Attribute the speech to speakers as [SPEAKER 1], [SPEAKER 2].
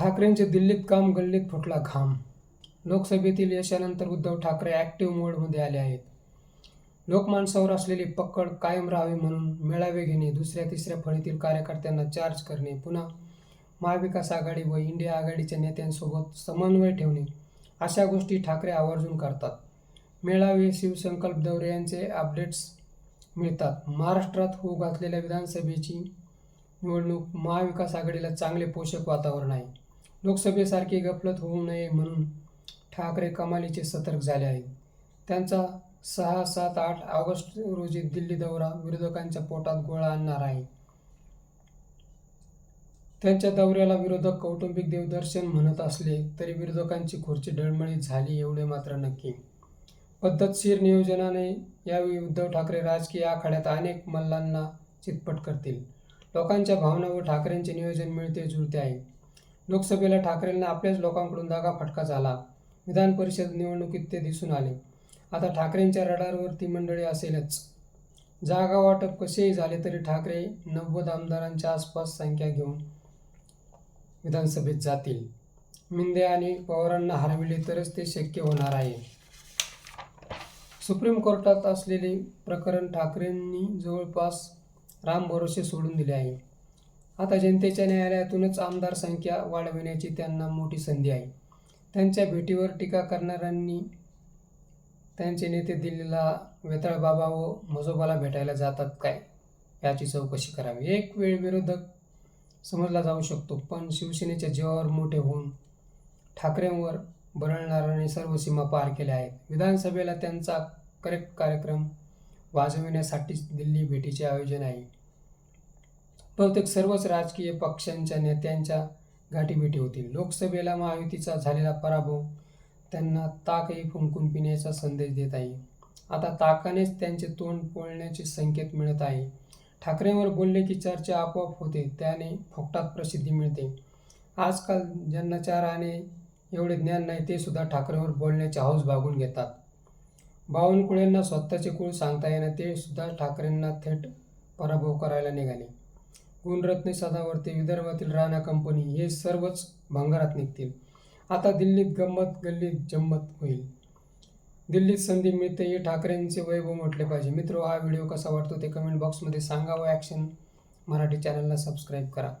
[SPEAKER 1] ठाकरेंचे दिल्लीत काम गल्लीत फुटला घाम. लोकसभेतील यशानंतर उद्धव ठाकरे ॲक्टिव्ह मोडमध्ये आले आहेत. लोकमानसावर असलेली पकड कायम राहावी म्हणून मेळावे घेणे दुसऱ्या तिसऱ्या फळीतील कार्यकर्त्यांना चार्ज करणे पुन्हा महाविकास आघाडी व इंडिया आघाडीच्या नेत्यांसोबत समन्वय ठेवणे अशा गोष्टी ठाकरे आवर्जून करतात. मेळावे शिवसंकल्प दौरे यांचे अपडेट्स मिळतात. महाराष्ट्रात होऊ घातलेल्या विधानसभेची निवडणूक महाविकास आघाडीला चांगले पोषक वातावरण आहे. लोकसभेसारखी गफलत होऊ नये म्हणून ठाकरे कमालीचे सतर्क झाले आहेत. त्यांचा सहा सात आठ ऑगस्ट रोजी दिल्ली दौरा विरोधकांच्या पोटात गोळा आणणार आहे. त्यांच्या दौऱ्याला विरोधक कौटुंबिक देवदर्शन म्हणत असले तरी विरोधकांची खुर्ची डळमळीत झाली एवढे मात्र नक्की. पद्धतशीर नियोजनाने यावेळी उद्धव ठाकरे राजकीय आखाड्यात अनेक मल्लांना चितपट करतील. लोकांच्या भावना व ठाकरेंचे नियोजन मिळते जुळते आहे. लोकसभेला ठाकरेंना आपल्याच लोकांकडून दागा फटका झाला. विधान परिषद निवडणुकीत ते दिसून आले. आता ठाकरेंच्या रडारवरती मंडळी असेलच. जागा वाटप कसेही झाले तरी ठाकरे नव्वद आमदारांच्या आसपास संख्या घेऊन विधानसभेत जातील. मिंदे आणि पवारांना हरविले तरच ते शक्य होणार आहे. सुप्रीम कोर्टात असलेले प्रकरण ठाकरेंनी जवळपास राम भरोसे सोडून दिले आहे. आता जनतेच्या न्यायालयातूनच आमदार संख्या वाढविण्याची त्यांना मोठी संधी आहे. त्यांच्या भेटीवर टीका करणाऱ्यांनी त्यांचे नेते दिल्लीला वेताळ बाबा व मजोबाला भेटायला जातात काय? याची चौकशी करावी. एक वेळ विरोधक समजला जाऊ शकतो पण शिवसेनेच्या जीवावर मोठे होऊन ठाकरेंवर बरळणाऱ्याने सर्व सीमा पार केल्या आहेत. विधानसभेला त्यांचा करेक्ट कार्यक्रम वाजविण्यासाठीच दिल्ली भेटीचे आयोजन आहे. बहुतेक सर्वच राजकीय पक्षांच्या नेत्यांच्या गाठीभेटी होतील. लोकसभेला महायुतीचा झालेला पराभव त्यांना ताकही फुंकून पिण्याचा संदेश देत आहे. आता ताकानेच त्यांचे तोंड पोळण्याचे संकेत मिळत आहे. ठाकरेंवर बोलले की चर्चा आपोआप होते त्याने फोकटात प्रसिद्धी मिळते. आजकाल ज्यांना चाराने एवढे ज्ञान नाही ते सुद्धा ठाकरेंवर बोलण्याचे हौस भागून घेतात. बावनकुळेंना स्वतःचे कुळ सांगता येणं ते सुद्धा ठाकरेंना थेट पराभव करायला निघाले. गुणरत्ने सदावर्ते विदर्भातील राणा कंपनी हे सर्वच भंगारात निघतील. आता दिल्लीत गंमत गल्लीत जम्मत होईल. दिल्लीत संधी मिळते हे ठाकरेंचे वैभव म्हटले पाहिजे. मित्र हा व्हिडिओ कसा वाटतो ते कमेंट बॉक्समध्ये सांगा व ॲक्शन मराठी चॅनलला सबस्क्राईब करा.